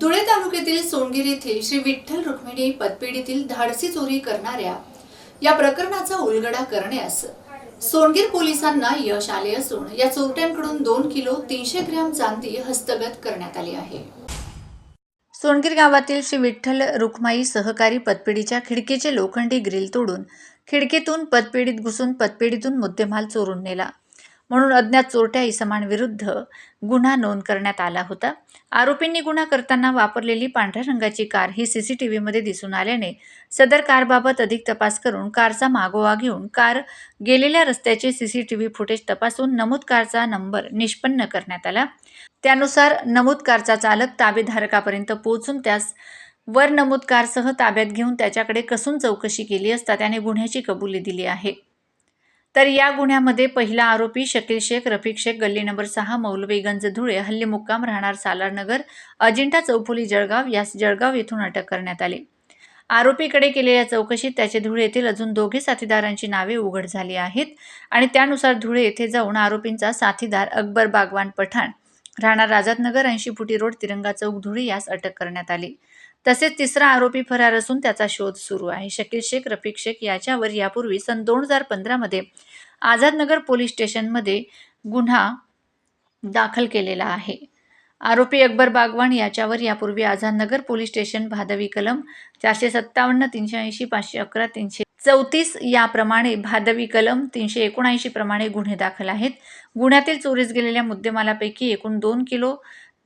धुळे तालुक्यातील सोनगिर येथील श्री विठ्ठल रुक्मिणी पतपेढीतील धाडसी चोरी करणाऱ्या या प्रकरणाचा उलगडा करण्यास सोनगीर पोलिसांना यश आले असून या चोरट्यांकडून दोन किलो तीनशे ग्रॅम चांदी हस्तगत करण्यात आली आहे. सोनगीर गावातील श्री विठ्ठल रुक्माई सहकारी पतपेढीच्या खिडकीचे लोखंडी ग्रिल तोडून खिडकीतून पतपेढीत घुसून पतपेढीतून मुद्देमाल चोरून नेला. म्हणून अज्ञात चोरट्या इसमांविरुद्ध गुन्हा नोंद करण्यात आला होता. आरोपींनी गुन्हा करताना वापरलेली पांढऱ्या रंगाची कार ही सी सी टी व्हीमध्ये दिसून आल्याने सदर कारबाबत अधिक तपास करून कारचा मागोवा घेऊन कार गेलेल्या रस्त्याचे C C T V footage तपासून नमूद कारचा नंबर निष्पन्न करण्यात आला. त्यानुसार नमूद कारचा चालक ताबेधारकापर्यंत पोहोचून त्यास वर नमूद कारसह ताब्यात घेऊन त्याच्याकडे कसून चौकशी केली असता त्याने गुन्ह्याची कबुली दिली आहे. तर या गुन्ह्यामध्ये पहिला आरोपी शकील शेख रफिक शेख गल्ली नंबर सहा मौलवीगंज धुळे हल्ली मुक्काम राहणार सालारनगर अजिंठा चौफुली जळगाव यास जळगाव येथून अटक करण्यात आली. आरोपीकडे केलेल्या चौकशीत त्याचे धुळे येथील अजून दोघे साथीदारांची नावे उघड झाली आहेत आणि त्यानुसार धुळे येथे जाऊन आरोपींचा साथीदार अकबर बागवान पठाण राहणार राजातनगर ऐंशी फुटी रोड तिरंगा चौक धुळे यास अटक करण्यात आली. तसेच तिसरा आरोपी फरार असून त्याचा शोध सुरू आहे. शकील शेख रफिक शेख याच्यावर यापूर्वी सन दोन हजार पंधरामध्ये आझादनगर पोलीस स्टेशनमध्ये गुन्हा दाखल केलेला आहे. आरोपी अकबर बागवान याच्यावर यापूर्वी आझादनगर पोलीस स्टेशन भादवी कलम चारशे सत्तावन्न तीनशे ऐंशी पाचशे अकरा तीनशे चौतीस याप्रमाणे भादवी कलम तीनशे एकोणऐंशी प्रमाणे गुन्हे दाखल आहेत. गुन्ह्यातील चोरीस गेलेल्या मुद्देमालापैकी एकूण दोन किलो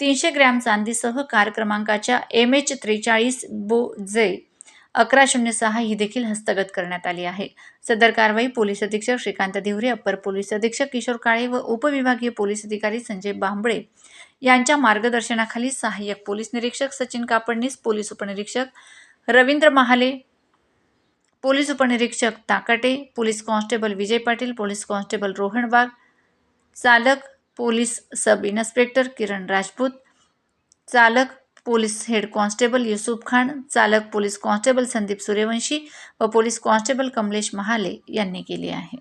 तीनशे ग्रॅम चांदीसह कार क्रमांकाच्या एम एच त्रेचाळीस बो जे अकरा शून्य सहा ही देखील हस्तगत करण्यात आली आहे. सदर कारवाई पोलीस अधीक्षक श्रीकांत दिवरे अप्पर पोलीस अधीक्षक किशोर काळे व उपविभागीय पोलीस अधिकारी संजय बांबळे यांच्या मार्गदर्शनाखाली सहाय्यक पोलीस निरीक्षक सचिन कापडनीस पोलीस उपनिरीक्षक रवींद्र महाले पोलीस उपनिरीक्षक Takate police constable Vijay Patil police constable Rohan Wagh चालक police sub inspector Kiran Rajput चालक police head constable Yusuf Khan चालक पोलीस कॉन्स्टेबल संदीप सूर्यवंशी व पोलीस कॉन्स्टेबल कमलेश महाले यांनी केली आहे.